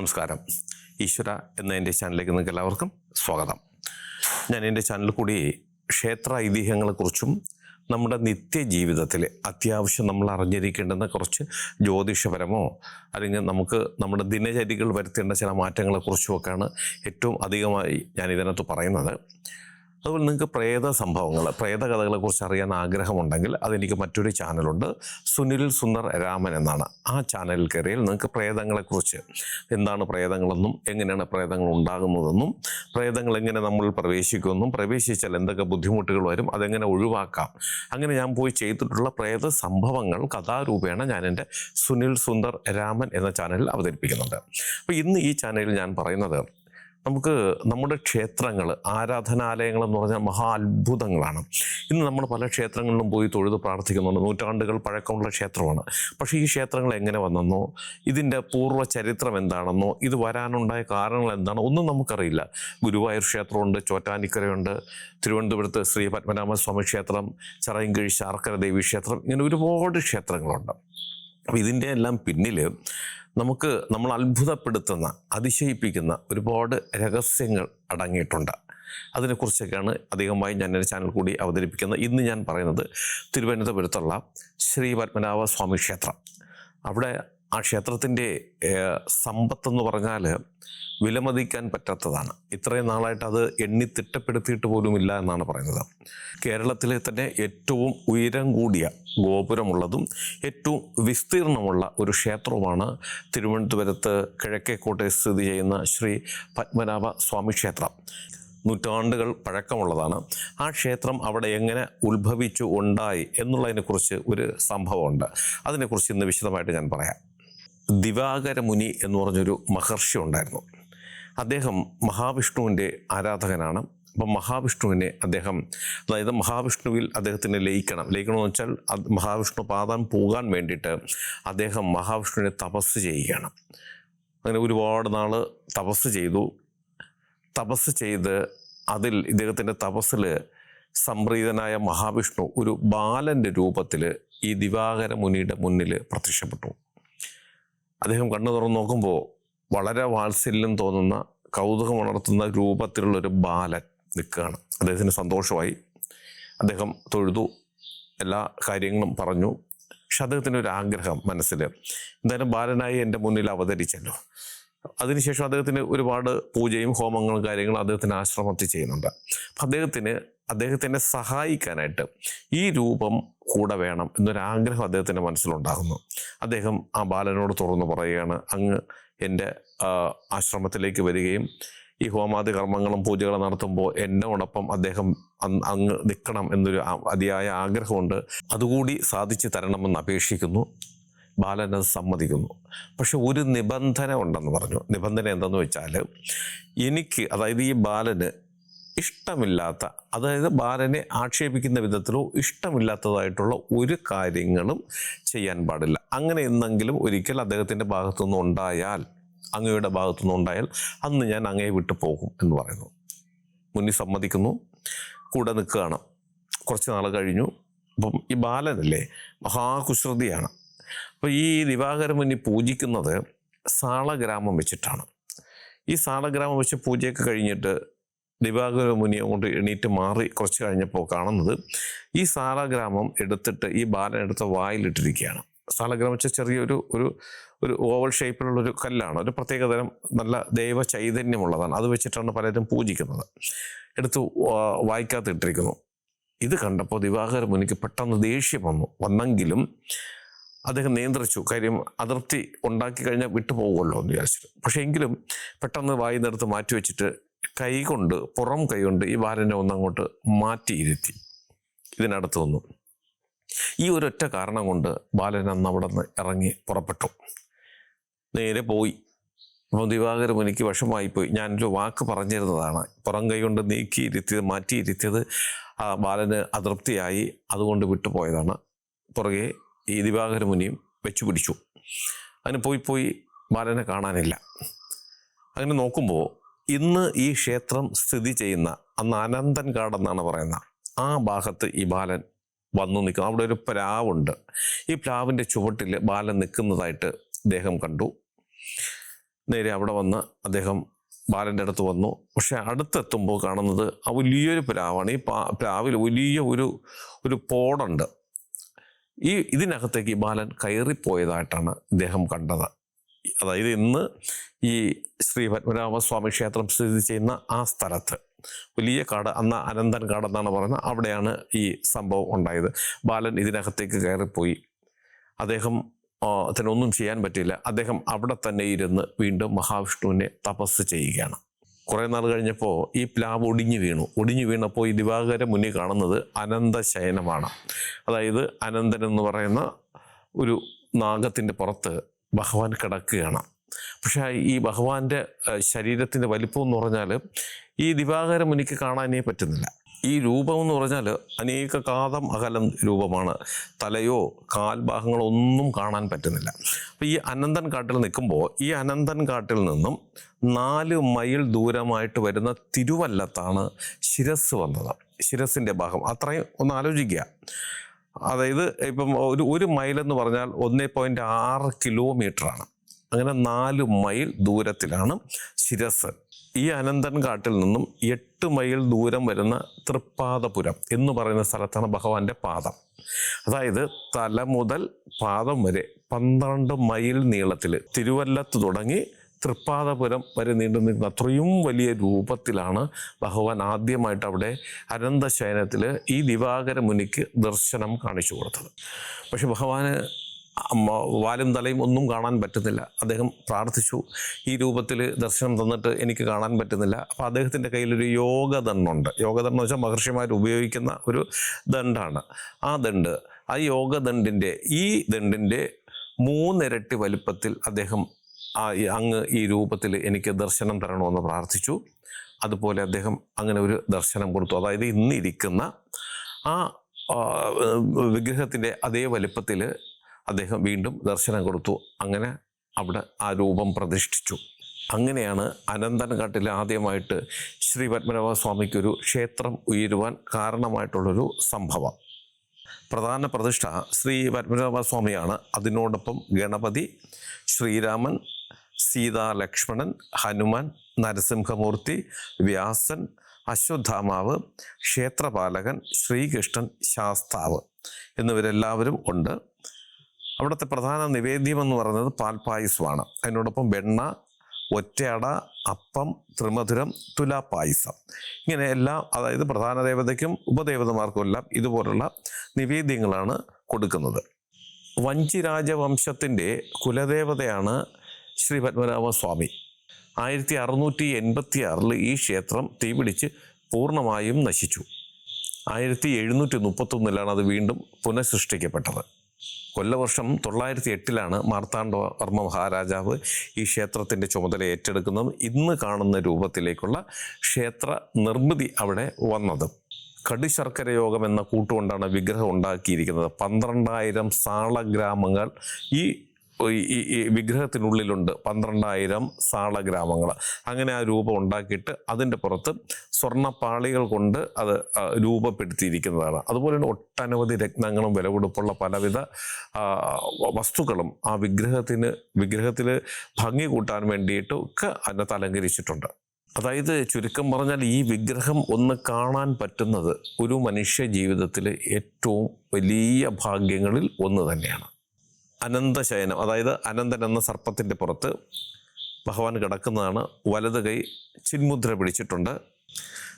നമസ്കാരം. ഈശ്വര എന്ന എന്റെ ചാനലിലേക്ക് നിങ്ങൾക്ക് എല്ലാവർക്കും സ്വാഗതം. ഞാൻ എന്റെ ചാനലിൽ കൂടി ക്ഷേത്ര ഐതിഹ്യങ്ങളെക്കുറിച്ചും നമ്മുടെ നിത്യജീവിതത്തിൽ അത്യാവശ്യം നമ്മൾ അറിഞ്ഞിരിക്കേണ്ടുന്ന കുറച്ച് ജ്യോതിഷപരമോ അല്ലെങ്കിൽ നമുക്ക് നമ്മുടെ ദിനചര്യകൾ വരുത്തേണ്ട ചില മാറ്റങ്ങളെക്കുറിച്ചുമൊക്കെയാണ് ഏറ്റവും അധികമായി ഞാൻ ഇതിനകത്ത് പറയുന്നത്. അതുപോലെ നിങ്ങൾക്ക് പ്രേത സംഭവങ്ങൾ പ്രേത കഥകളെക്കുറിച്ച് അറിയാൻ ആഗ്രഹമുണ്ടെങ്കിൽ അതെനിക്ക് മറ്റൊരു ചാനലുണ്ട്. സുനിൽ സുന്ദർ രാമൻ എന്നാണ്. ആ ചാനലിൽ കയറിയാൽ നിങ്ങൾക്ക് പ്രേതങ്ങളെക്കുറിച്ച് എന്താണ് പ്രേതങ്ങളെന്നും എങ്ങനെയാണ് പ്രേതങ്ങൾ ഉണ്ടാകുന്നതെന്നും പ്രേതങ്ങൾ എങ്ങനെ നമ്മൾ പ്രവേശിക്കുമെന്നും പ്രവേശിച്ചാൽ എന്തൊക്കെ ബുദ്ധിമുട്ടുകൾ വരും അതെങ്ങനെ ഒഴിവാക്കാം. അങ്ങനെ ഞാൻ പോയി ചെയ്തിട്ടുള്ള പ്രേത സംഭവങ്ങൾ കഥാരൂപേണ ഞാൻ എന്റെ സുനിൽ സുന്ദർ രാമൻ എന്ന ചാനലിൽ അവതരിപ്പിക്കുന്നുണ്ട്. അപ്പോൾ ഇന്ന് ഈ ചാനലിൽ ഞാൻ പറയുന്നത് നമുക്ക് നമ്മുടെ ക്ഷേത്രങ്ങൾ ആരാധനാലയങ്ങൾ എന്ന് പറഞ്ഞാൽ മഹാ അത്ഭുതങ്ങളാണ്. ഇന്ന് നമ്മൾ പല ക്ഷേത്രങ്ങളിലും പോയി തൊഴുത് പ്രാർത്ഥിക്കുന്നുണ്ട്. നൂറ്റാണ്ടുകൾ പഴക്കമുള്ള ക്ഷേത്രമാണ്. പക്ഷേ ഈ ക്ഷേത്രങ്ങൾ എങ്ങനെ വന്നെന്നോ ഇതിന്റെ പൂർവ ചരിത്രം എന്താണെന്നോ ഇത് വരാനുണ്ടായ കാരണങ്ങൾ എന്താണോ ഒന്നും നമുക്കറിയില്ല. ഗുരുവായൂർ ക്ഷേത്രമുണ്ട് ചോറ്റാനിക്കരയുണ്ട് തിരുവനന്തപുരത്ത് ശ്രീ പത്മനാഭസ്വാമി ക്ഷേത്രം ചിറയൻകീഴ് ശാർക്കര ദേവി ക്ഷേത്രം ഇങ്ങനെ ഒരുപാട് ക്ഷേത്രങ്ങളുണ്ട്. അപ്പോൾ ഇതിന്റെ എല്ലാം പിന്നിൽ നമുക്ക് നമ്മൾ അത്ഭുതപ്പെടുത്തുന്ന അതിശയിപ്പിക്കുന്ന ഒരുപാട് രഹസ്യങ്ങൾ അടങ്ങിയിട്ടുണ്ട്. അതിനെക്കുറിച്ചൊക്കെയാണ് അധികമായി ഞാൻ എന്റെ ചാനൽ കൂടി അവതരിപ്പിക്കുന്നത് ഇന്ന് ഞാൻ പറയുന്നത് തിരുവനന്തപുരത്തുള്ള ശ്രീ പത്മനാഭ സ്വാമി ക്ഷേത്രം. അവിടെ ആ ക്ഷേത്രത്തിന്റെ സമ്പത്തെന്ന് പറഞ്ഞാൽ വിലമതിക്കാൻ പറ്റാത്തതാണ്. ഇത്രയും നാളായിട്ട് അത് എണ്ണി തിട്ടപ്പെടുത്തിയിട്ട് പോലുമില്ല എന്നാണ് പറയുന്നത്. കേരളത്തിലെ തന്നെ ഏറ്റവും ഉയരം കൂടിയ ഗോപുരമുള്ളതും ഏറ്റവും വിസ്തീർണമുള്ള ഒരു ക്ഷേത്രവുമാണ് തിരുവനന്തപുരത്ത് കിഴക്കേക്കോട്ടെ സ്ഥിതി ചെയ്യുന്ന ശ്രീ പത്മനാഭ സ്വാമി ക്ഷേത്രം. നൂറ്റാണ്ടുകൾ പഴക്കമുള്ളതാണ്. ആ ക്ഷേത്രം അവിടെ എങ്ങനെ ഉത്ഭവിച്ചു ഉണ്ടായി എന്നുള്ളതിനെക്കുറിച്ച് ഒരു സംഭവമുണ്ട്. അതിനെക്കുറിച്ച് ഇന്ന് വിശദമായിട്ട് ഞാൻ പറയാം. ദിവാകര മുനി എന്ന് പറഞ്ഞൊരു മഹർഷി ഉണ്ടായിരുന്നു. അദ്ദേഹം മഹാവിഷ്ണുവിന്റെ ആരാധകനാണ്. അപ്പം മഹാവിഷ്ണുവിനെ അദ്ദേഹം അതായത് മഹാവിഷ്ണുവിൽ അദ്ദേഹത്തിന് ലയിക്കണം. ലയിക്കണമെന്ന് വെച്ചാൽ മഹാവിഷ്ണു പാതാൻ പോകാൻ വേണ്ടിയിട്ട് അദ്ദേഹം മഹാവിഷ്ണുവിനെ തപസ് ചെയ്യുകയാണ്. അങ്ങനെ ഒരുപാട് നാൾ തപസ് ചെയ്തു. തപസ് ചെയ്ത് അതിൽ ഇദ്ദേഹത്തിന്റെ തപസ്സിൽ സംപ്രീതനായ മഹാവിഷ്ണു ഒരു ബാലന്റെ രൂപത്തിൽ ഈ ദിവാകര മുനിയുടെ മുന്നിൽ പ്രത്യക്ഷപ്പെട്ടു. അദ്ദേഹം കണ്ണു തുറന്ന് നോക്കുമ്പോൾ വളരെ വാത്സല്യം തോന്നുന്ന കൗതുകമുണർത്തുന്ന രൂപത്തിലുള്ളൊരു ബാലൻ നിൽക്കുകയാണ്. അദ്ദേഹത്തിന് സന്തോഷമായി. അദ്ദേഹം തൊഴുതു എല്ലാ കാര്യങ്ങളും പറഞ്ഞു. പക്ഷെ അദ്ദേഹത്തിന്റെ ഒരു ആഗ്രഹം മനസ്സിൽ എന്തായാലും ബാലനായി എന്റെ മുന്നിൽ അവതരിച്ചല്ലോ. അതിനുശേഷം അദ്ദേഹത്തിന് ഒരുപാട് പൂജയും ഹോമങ്ങളും കാര്യങ്ങളും അദ്ദേഹത്തിന് ആശ്രമത്തിൽ ചെയ്യുന്നുണ്ട്. അപ്പം അദ്ദേഹത്തിന് അദ്ദേഹത്തിനെ സഹായിക്കാനായിട്ട് ഈ രൂപം കൂടെ വേണം എന്നൊരാഗ്രഹം അദ്ദേഹത്തിന്റെ മനസ്സിലുണ്ടാകുന്നു. അദ്ദേഹം ആ ബാലനോട് തുറന്നു പറയുകയാണ് അങ്ങ് എന്റെ ആശ്രമത്തിലേക്ക് വരികയും ഈ ഹോമാദി കർമ്മങ്ങളും പൂജകളും നടത്തുമ്പോൾ എന്നോടൊപ്പം അദ്ദേഹം അങ്ങ് നിൽക്കണം എന്നൊരു അതിയായ ആഗ്രഹമുണ്ട്. അതുകൂടി സാധിച്ചു തരണമെന്ന് അപേക്ഷിക്കുന്നു. ബാലൻ അത് സമ്മതിക്കുന്നു. പക്ഷെ ഒരു നിബന്ധന ഉണ്ടെന്ന് പറഞ്ഞു. നിബന്ധന എന്തെന്ന് വെച്ചാൽ എനിക്ക് അതായത് ഈ ബാലന് ഇഷ്ടമില്ലാത്ത അതായത് ബാലനെ ആക്ഷേപിക്കുന്ന വിധത്തിലോ ഇഷ്ടമില്ലാത്തതായിട്ടുള്ള ഒരു കാര്യങ്ങളും ചെയ്യാൻ പാടില്ല. അങ്ങനെ എന്നെങ്കിലും ഒരിക്കൽ അദ്ദേഹത്തിന്റെ ഭാഗത്തുനിന്ന് ഉണ്ടായാൽ അങ്ങയുടെ ഭാഗത്തുനിന്ന് ഉണ്ടായാൽ അന്ന് ഞാൻ അങ്ങയെ വിട്ടു പോകും എന്ന് പറയുന്നു. മുന്നിൽ സമ്മതിക്കുന്നു. കൂടെ നിൽക്കുകയാണ്. കുറച്ച് നാൾ കഴിഞ്ഞു. അപ്പം ഈ ബാലനല്ലേ മഹാകുശ്രുതിയാണ് അപ്പോൾ ഈ ദിവാകര മുനി പൂജിക്കുന്നത് സാളഗ്രാമം വെച്ചിട്ടാണ്. ഈ സാളഗ്രാമം വെച്ച് പൂജയൊക്കെ കഴിഞ്ഞിട്ട് ദിവാകര മുനി അങ്ങോട്ട് എണീറ്റ് മാറി കുറച്ച് കഴിഞ്ഞപ്പോൾ കാണുന്നത് ഈ സാളഗ്രാമം എടുത്തിട്ട് ഈ ബാലൻ എടുത്ത് വായിലിട്ടിരിക്കുകയാണ്. സാളഗ്രാമം വെച്ചാൽ ചെറിയൊരു ഒരു ഒരു ഓവൽ ഷേപ്പിലുള്ള ഒരു കല്ലാണ്. ഒരു പ്രത്യേകതരം നല്ല ദൈവ ചൈതന്യമുള്ളതാണ്. അത് വെച്ചിട്ടാണ് പലരും പൂജിക്കുന്നത്. എടുത്ത് വായിക്കാത്തിട്ടിരിക്കുന്നു. ഇത് കണ്ടപ്പോൾ ദിവാകര മുനിക്ക് പെട്ടെന്ന് ദേഷ്യം വന്നു. വന്നെങ്കിലും അദ്ദേഹം നിയന്ത്രിച്ചു. കാര്യം അതൃപ്തി ഉണ്ടാക്കി കഴിഞ്ഞാൽ വിട്ടുപോകുമല്ലോ എന്ന് വിചാരിച്ചിട്ട്. പക്ഷേ എങ്കിലും പെട്ടെന്ന് വായി നിർത്ത് മാറ്റി വെച്ചിട്ട് കൈ കൊണ്ട് പുറം കൈകൊണ്ട് ഈ ബാലനെ ഒന്നങ്ങോട്ട് മാറ്റിയിരുത്തി ഇതിനടുത്ത് വന്നു. ഈ ഒരൊറ്റ കാരണം കൊണ്ട് ബാലൻ അന്ന് അവിടെ നിന്ന് ഇറങ്ങി പുറപ്പെട്ടു. നേരെ പോയി. അപ്പോൾ ദിവാകരം എനിക്ക് വിഷമായിപ്പോയി ഞാനൊരു വാക്ക് പറഞ്ഞിരുന്നതാണ്. പുറം കൈ കൊണ്ട് നീക്കിയിരുത്തിയത് മാറ്റിയിരുത്തിയത് ആ ബാലന് അതൃപ്തിയായി അതുകൊണ്ട് വിട്ടുപോയതാണ്. പുറകെ ഈ ദിവാകര മുനിയും വെച്ചു പിടിച്ചു. അതിന് പോയി പോയി ബാലനെ കാണാനില്ല. അങ്ങനെ നോക്കുമ്പോൾ ഇന്ന് ഈ ക്ഷേത്രം സ്ഥിതി ചെയ്യുന്ന അന്ന് അനന്തൻ കാടെന്നാണ് പറയുന്നത് ആ ഭാഗത്ത് ഈ ബാലൻ വന്നു നിൽക്കുന്നു. അവിടെ ഒരു പ്ലാവുണ്ട്. ഈ പ്ലാവിന്റെ ചുവട്ടിൽ ബാലൻ നിൽക്കുന്നതായിട്ട് അദ്ദേഹം കണ്ടു. നേരെ അവിടെ വന്ന് അദ്ദേഹം ബാലന്റെ അടുത്ത് വന്നു. പക്ഷെ അടുത്തെത്തുമ്പോൾ കാണുന്നത് ആ വലിയൊരു പ്ലാവാണ്. ഈ പ്ലാവിൽ വലിയ ഒരു ഒരു പോടുണ്ട്. ഈ ഇതിനകത്തേക്ക് ബാലൻ കയറിപ്പോയതായിട്ടാണ് ഇദ്ദേഹം കണ്ടത്. അതായത് ഇന്ന് ഈ ശ്രീ പത്മനാഭസ്വാമി ക്ഷേത്രം സ്ഥിതി ചെയ്യുന്ന ആ സ്ഥലത്ത് വലിയ കാട് അന്ന് അനന്തൻ കാട് എന്നാണ് പറയുന്നത് അവിടെയാണ് ഈ സംഭവം ഉണ്ടായത്. ബാലൻ ഇതിനകത്തേക്ക് കയറിപ്പോയി. അദ്ദേഹം അതിനൊന്നും ചെയ്യാൻ പറ്റില്ല അദ്ദേഹം അവിടെ തന്നെ ഇരുന്ന് വീണ്ടും മഹാവിഷ്ണുവിനെ തപസ് ചെയ്യുകയാണ്. കുറേ നാൾ കഴിഞ്ഞപ്പോൾ ഈ പ്ലാവ് ഒടിഞ്ഞു വീണു. ഒടിഞ്ഞു വീണപ്പോൾ ഈ ദിവാകര മുന്നിൽ കാണുന്നത് അനന്തശയനമാണ് അതായത് അനന്തൻ എന്ന് പറയുന്ന ഒരു നാഗത്തിന്റെ പുറത്ത് ഭഗവാൻ കിടക്കുകയാണ്. പക്ഷേ ഈ ഭഗവാന്റെ ശരീരത്തിന്റെ വലിപ്പം എന്ന് പറഞ്ഞാൽ ഈ ദിവാകര മുനിക്ക് കാണാനേ പറ്റുന്നില്ല. ഈ രൂപം എന്ന് പറഞ്ഞാൽ അനേക കാതം അകലം രൂപമാണ്. തലയോ കാൽഭാഗങ്ങളോ ഒന്നും കാണാൻ പറ്റുന്നില്ല. അപ്പോൾ ഈ അനന്തൻ കാട്ടിൽ നിൽക്കുമ്പോൾ ഈ അനന്തൻ കാട്ടിൽ നിന്നും നാല് മൈൽ ദൂരമായിട്ട് വരുന്ന തിരുവല്ലത്താണ് ശിരസ് വന്നത്. ശിരസിന്റെ ഭാഗം. അത്രയും ഒന്ന് ആലോചിക്കുക. അതായത് ഇപ്പം ഒരു ഒരു മൈൽ എന്ന് പറഞ്ഞാൽ ഒന്നേ പോയിന്റ് ആറ് കിലോമീറ്ററാണ് അങ്ങനെ നാല് മൈൽ ദൂരത്തിലാണ് ശിരസ്. ഈ അനന്തൻ കാട്ടിൽ നിന്നും എട്ട് മൈൽ ദൂരം വരുന്ന തൃപ്പാദപുരം എന്ന് പറയുന്ന സ്ഥലത്താണ് ഭഗവാന്റെ പാദം. അതായത് തല മുതൽ പാദം വരെ പന്ത്രണ്ട് മൈൽ നീളത്തിൽ തിരുവല്ലത്ത് തുടങ്ങി തൃപ്പാദപുരം വരെ നീണ്ടു നിൽക്കുന്ന അത്രയും വലിയ രൂപത്തിലാണ് ഭഗവാൻ ആദ്യമായിട്ട് അവിടെ അനന്തശയനത്തിൽ ഈ ദിവാകര മുനിക്ക് ദർശനം കാണിച്ചു കൊടുത്തത്. പക്ഷെ ഭഗവാന് വാലും തലയും ഒന്നും കാണാൻ പറ്റുന്നില്ല. അദ്ദേഹം പ്രാർത്ഥിച്ചു. ഈ രൂപത്തിൽ ദർശനം തന്നിട്ട് എനിക്ക് കാണാൻ പറ്റുന്നില്ല. അപ്പോൾ അദ്ദേഹത്തിന്റെ കയ്യിലൊരു യോഗദണ്ഡുണ്ട് യോഗദണ്ഡം എന്ന് വെച്ചാൽ മഹർഷിമാർ ഉപയോഗിക്കുന്ന ഒരു ദണ്ഡാണ്. ആ ദണ്ഡ് ആ യോഗദണ്ഡിന്റെ ഈ ദണ്ഡിന്റെ മൂന്നിരട്ടി വലിപ്പത്തിൽ അദ്ദേഹം ആ അങ്ങ് ഈ രൂപത്തിൽ എനിക്ക് ദർശനം തരണമെന്ന് പ്രാർത്ഥിച്ചു. അതുപോലെ അദ്ദേഹം അങ്ങനെ ഒരു ദർശനം കൊടുത്തു. അതായത് ഇന്നിരിക്കുന്ന ആ, വിഗ്രഹത്തിന്റെ അതേ വലിപ്പത്തിൽ അദ്ദേഹം വീണ്ടും ദർശനം കൊടുത്തു. അങ്ങനെ അവിടെ ആ രൂപം പ്രതിഷ്ഠിച്ചു. അങ്ങനെയാണ് അനന്തൻകാട്ടിൽ ആദ്യമായിട്ട് ശ്രീ പത്മനാഭ സ്വാമിക്കൊരു ക്ഷേത്രം ഉയരുവാൻ കാരണമായിട്ടുള്ളൊരു സംഭവം. പ്രധാന പ്രതിഷ്ഠ ശ്രീ പത്മനാഭ സ്വാമിയാണ്. അതിനോടൊപ്പം ഗണപതി ശ്രീരാമൻ സീതാ ലക്ഷ്മണൻ ഹനുമാൻ നരസിംഹമൂർത്തി വ്യാസൻ അശ്വത്ഥാമാവ് ക്ഷേത്രപാലകൻ ശ്രീകൃഷ്ണൻ ശാസ്താവ് എന്നിവരെല്ലാവരും ഉണ്ട്. അവിടുത്തെ പ്രധാന നിവേദ്യം എന്ന് പറയുന്നത് പാൽപ്പായസമാണ് അതിനോടൊപ്പം വെണ്ണ ഒറ്റയട അപ്പം ത്രിമധുരം തുലാപ്പായസം ഇങ്ങനെ എല്ലാം അതായത് പ്രധാന ദേവതയ്ക്കും ഉപദേവതമാർക്കും എല്ലാം ഇതുപോലുള്ള നിവേദ്യങ്ങളാണ് കൊടുക്കുന്നത്. വഞ്ചി രാജവംശത്തിന്റെ കുലദേവതയാണ് ശ്രീ പത്മനാഭ സ്വാമി ആയിരത്തി അറുന്നൂറ്റി എൺപത്തി ആറിൽ ഈ ക്ഷേത്രം തീപിടിച്ച് പൂർണമായും നശിച്ചു. ആയിരത്തി എഴുന്നൂറ്റി മുപ്പത്തൊന്നിലാണ് അത് വീണ്ടും പുനഃസൃഷ്ടിക്കപ്പെട്ടത്. കൊല്ലവർഷം തൊള്ളായിരത്തി എട്ടിലാണ് മാർത്താണ്ഡവർമ്മ മഹാരാജാവ് ഈ ക്ഷേത്രത്തിന്റെ ചുമതല ഏറ്റെടുക്കുന്നതും. ഇന്ന് കാണുന്ന രൂപത്തിലേക്കുള്ള ക്ഷേത്ര നിർമ്മിതി അവിടെ വന്നത്. കടുശർക്കര യോഗം എന്ന കൂട്ടുകൊണ്ടാണ് വിഗ്രഹം ഉണ്ടാക്കിയിരിക്കുന്നത്. പന്ത്രണ്ടായിരം സാളഗ്രാമങ്ങൾ ഈ ഈ- വിഗ്രഹത്തിനുള്ളിലുണ്ട് പന്ത്രണ്ടായിരം സാളഗ്രാമങ്ങൾ അങ്ങനെ ആ രൂപം ഉണ്ടാക്കിയിട്ട് അതിന്റെ പുറത്ത് സ്വർണപ്പാളികൾ കൊണ്ട് അത് രൂപപ്പെടുത്തിയിരിക്കുന്നതാണ്. അതുപോലെ തന്നെ ഒട്ടനവധി രത്നങ്ങളും വിലപിടിപ്പുള്ള പലവിധ വസ്തുക്കളും ആ വിഗ്രഹത്തിന് വിഗ്രഹത്തിൽ ഭംഗി കൂട്ടാൻ വേണ്ടിയിട്ട് ഒക്കെ അതിനകത്ത് അലങ്കരിച്ചിട്ടുണ്ട്. അതായത് ചുരുക്കം പറഞ്ഞാൽ ഈ വിഗ്രഹം ഒന്ന് കാണാൻ പറ്റുന്നത് ഒരു മനുഷ്യ ജീവിതത്തിലെ ഏറ്റവും വലിയ ഭാഗ്യങ്ങളിൽ ഒന്ന് തന്നെയാണ്. അനന്തശയനം അതായത് അനന്തൻ എന്ന സർപ്പത്തിന്റെ പുറത്ത് ഭഗവാൻ കിടക്കുന്നതാണ്. വലത് കൈ ചിന്മുദ്ര പിടിച്ചിട്ടുണ്ട്.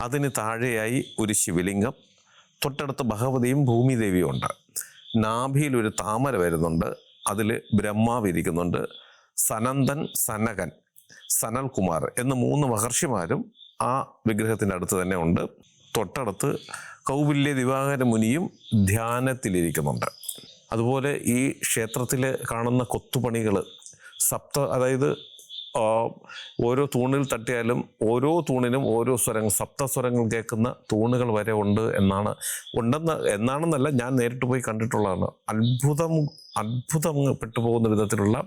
അതിന് താഴെയായി ഒരു ശിവലിംഗം. തൊട്ടടുത്ത് ഭഗവതിയും ഭൂമിദേവിയും ഉണ്ട്. നാഭിയിൽ ഒരു താമര വരുന്നുണ്ട്. അതിൽ ബ്രഹ്മാവ് ഇരിക്കുന്നുണ്ട്. സനന്ദൻ സനകൻ സനൽകുമാർ എന്ന മൂന്ന് മഹർഷിമാരും ആ വിഗ്രഹത്തിന്റെ അടുത്ത് തന്നെ ഉണ്ട്. തൊട്ടടുത്ത് കൗപില്യ ദിവാകര മുനിയും ധ്യാനത്തിലിരിക്കുന്നുണ്ട്. അതുപോലെ ഈ ക്ഷേത്രത്തിൽ കാണുന്ന കൊത്തുപണികൾ സപ്ത അതായത് ഓരോ തൂണിൽ തട്ടിയാലും ഓരോ തൂണിനും ഓരോ സ്വരങ്ങൾ സപ്തസ്വരങ്ങൾ കേൾക്കുന്ന തൂണുകൾ വരെ ഉണ്ട് എന്നാണ്. ഉണ്ടെന്ന് എന്നാണെന്നല്ല ഞാൻ നേരിട്ട് പോയി കണ്ടിട്ടുള്ളതാണ്. അത്ഭുതം അത്ഭുതം പോകുന്ന വിധത്തിലുള്ള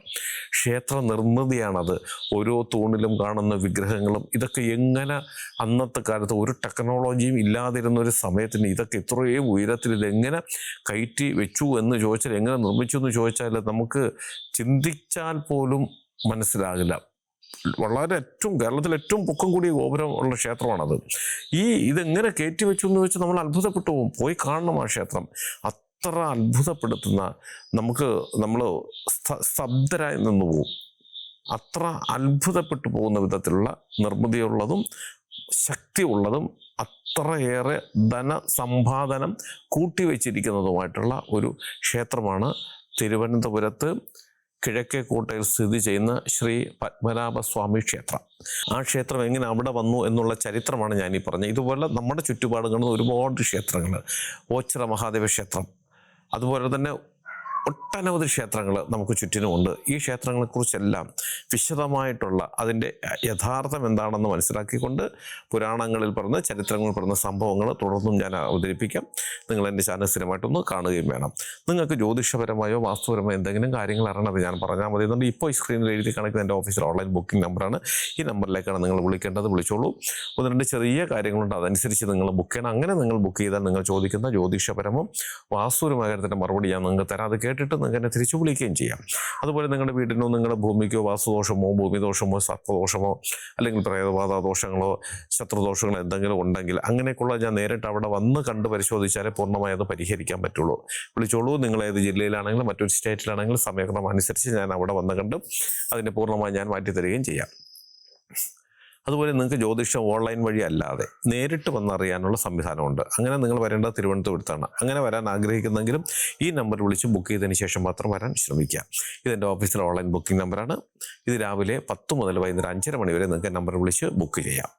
ക്ഷേത്ര നിർമ്മിതിയാണത്. ഓരോ തൂണിലും കാണുന്ന വിഗ്രഹങ്ങളും ഇതൊക്കെ എങ്ങനെ അന്നത്തെ കാലത്ത് ഒരു ടെക്നോളജിയും ഇല്ലാതിരുന്ന ഒരു സമയത്തിന് ഇതൊക്കെ ഇത്രയും ഉയരത്തിൽ ഇതെങ്ങനെ കയറ്റി വെച്ചു എന്ന് ചോദിച്ചാൽ എങ്ങനെ നിർമ്മിച്ചു എന്ന് ചോദിച്ചാൽ നമുക്ക് ചിന്തിച്ചാൽ പോലും മനസ്സിലാകില്ല. വളരെ ഏറ്റവും കേരളത്തിൽ ഏറ്റവും പൊക്കം കൂടിയ ഗോപുരം ഉള്ള ക്ഷേത്രമാണത്. ഈ ഇതെങ്ങനെ കയറ്റി വെച്ചു എന്ന് വെച്ചാൽ നമ്മൾ അത്ഭുതപ്പെട്ടു പോകും. പോയി കാണണം ആ ക്ഷേത്രം. അത്ര അത്ഭുതപ്പെടുത്തുന്ന നമുക്ക് നമ്മൾ സ്തബ്ധരായി നിന്ന് പോകും അത്ര അത്ഭുതപ്പെട്ടു പോകുന്ന വിധത്തിലുള്ള നിർമ്മിതിയുള്ളതും ശക്തിയുള്ളതും അത്രയേറെ ധനസമ്പാദനം കൂട്ടിവെച്ചിരിക്കുന്നതുമായിട്ടുള്ള ഒരു ക്ഷേത്രമാണ് തിരുവനന്തപുരത്ത് കിഴക്കേക്കോട്ടയിൽ സ്ഥിതി ചെയ്യുന്ന ശ്രീ പത്മനാഭസ്വാമി ക്ഷേത്രം. ആ ക്ഷേത്രം എങ്ങനെ അവിടെ വന്നു എന്നുള്ള ചരിത്രമാണ് ഞാൻ ഈ പറഞ്ഞത്. ഇതുപോലെ നമ്മുടെ ചുറ്റുപാടുകളിൽ ഒരുപാട് ക്ഷേത്രങ്ങൾ. ഓച്ചിറ മഹാദേവ ക്ഷേത്രം. അതുപോലെ തന്നെ ഒട്ടനവധി ക്ഷേത്രങ്ങൾ നമുക്ക് ചുറ്റിനുമുണ്ട് ഈ ക്ഷേത്രങ്ങളെക്കുറിച്ചെല്ലാം വിശദമായിട്ടുള്ള അതിന്റെ യഥാർത്ഥം എന്താണെന്ന് മനസ്സിലാക്കിക്കൊണ്ട് പുരാണങ്ങളിൽ പറഞ്ഞ ചരിത്രങ്ങളിൽ പറഞ്ഞ സംഭവങ്ങൾ തുടർന്നും ഞാൻ അവതരിപ്പിക്കാം. നിങ്ങൾ എന്റെ ചാനൽ സ്ഥിരമായിട്ടൊന്ന് കാണുകയും വേണം. നിങ്ങൾക്ക് ജ്യോതിഷപരമായോ വാസ്തുപരമായോ എന്തെങ്കിലും കാര്യങ്ങൾ അറിയണത് ഞാൻ പറഞ്ഞാൽ മതി എന്നുണ്ട് ഇപ്പോൾ ഈ സ്ക്രീനിൽ എഴുതി കാണിക്കുന്ന എന്റെ ഓഫീസിൽ ഓൺലൈൻ ബുക്കിംഗ് നമ്പറാണ്. ഈ നമ്പറിലേക്കാണ് നിങ്ങൾ വിളിക്കേണ്ടത്. വിളിച്ചോളൂ. ഒന്ന് രണ്ട് ചെറിയ കാര്യങ്ങളുണ്ട്. അതനുസരിച്ച് നിങ്ങൾ ബുക്ക് ചെയ്യണം. അങ്ങനെ നിങ്ങൾ ബുക്ക് ചെയ്താൽ നിങ്ങൾ ചോദിക്കുന്ന ജ്യോതിഷപരമോ വാസ്തുപരമായ കാര്യത്തിന്റെ മറുപടി ഞാൻ നിങ്ങൾക്ക് തരാം. അത് കേട്ടിട്ട് നിങ്ങൾക്ക് തിരിച്ചു വിളിക്കുകയും ചെയ്യാം. അതുപോലെ നിങ്ങളുടെ വീടിനോ നിങ്ങളുടെ ഭൂമിക്കോ വാസ്തുദോഷമോ ഭൂമിദോഷമോ സർപ്പദോഷമോ അല്ലെങ്കിൽ പ്രേതബാധ ദോഷങ്ങളോ ശത്രുദോഷങ്ങളോ എന്തെങ്കിലും ഉണ്ടെങ്കിൽ അങ്ങനെയൊക്കെയുള്ള ഞാൻ നേരിട്ട് അവിടെ വന്ന് കണ്ട് പരിശോധിച്ചാലേ പൂർണമായി അത് പരിഹരിക്കാൻ പറ്റുള്ളൂ. വിളിച്ചോളൂ. നിങ്ങൾ ഏത് ജില്ലയിലാണെങ്കിലും മറ്റൊരു സ്റ്റേറ്റിലാണെങ്കിലും സമയക്രമം അനുസരിച്ച് ഞാൻ അവിടെ വന്ന് കണ്ട് അതിനെ പൂർണമായി ഞാൻ മാറ്റി തരികയും ചെയ്യാം. അതുപോലെ നിങ്ങൾക്ക് ജ്യോതിഷം ഓൺലൈൻ വഴി അല്ലാതെ നേരിട്ട് വന്നറിയാനുള്ള സംവിധാനമുണ്ട്. അങ്ങനെ നിങ്ങൾ വരേണ്ടത് തിരുവനന്തപുരത്താണ്. അങ്ങനെ വരാൻ ആഗ്രഹിക്കുന്നെങ്കിലും ഈ നമ്പർ വിളിച്ച് ബുക്ക് ചെയ്തതിന് ശേഷം മാത്രം വരാൻ ശ്രമിക്കുക ഇതെന്റെ ഓഫീസിലെ ഓൺലൈൻ ബുക്കിംഗ് നമ്പറാണ് ഇത് രാവിലെ പത്ത് മുതൽ വൈകുന്നേരം അഞ്ചര മണി വരെ നിങ്ങൾക്ക് നമ്പർ വിളിച്ച് ബുക്ക് ചെയ്യാം.